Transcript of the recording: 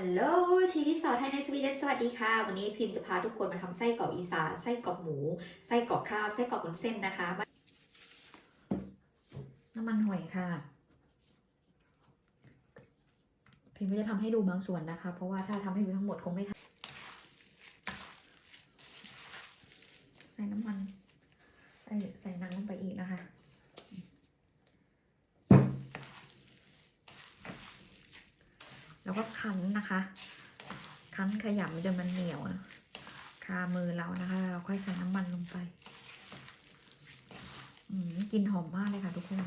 ฮัลโหลชีวิตสอนไทยในสวีเดนสวัสดีค่ะ วันนี้พิมพ์จะพาทุกคนมาทำไส้กรอกอีสานไส้กรอกหมู ไส้กรอกข้าวไส้กรอกบนเส้นนะคะ น้ำมันหอยค่ะ พิมพ์ก็จะทำให้ดูบางส่วนนะคะ เพราะว่าถ้าทำให้ดูทั้งหมดคงไม่ทันใส่น้ำมัน ใส่ใส่น้ำลงไปอีกนะคะ แล้วก็คั้นนะคะ คั้นขยำจนมันเหนียวนะคามือเรานะคะ เราค่อยใส่น้ำมันลงไปอืมกลินหอมมากเลยค่ะทุกคน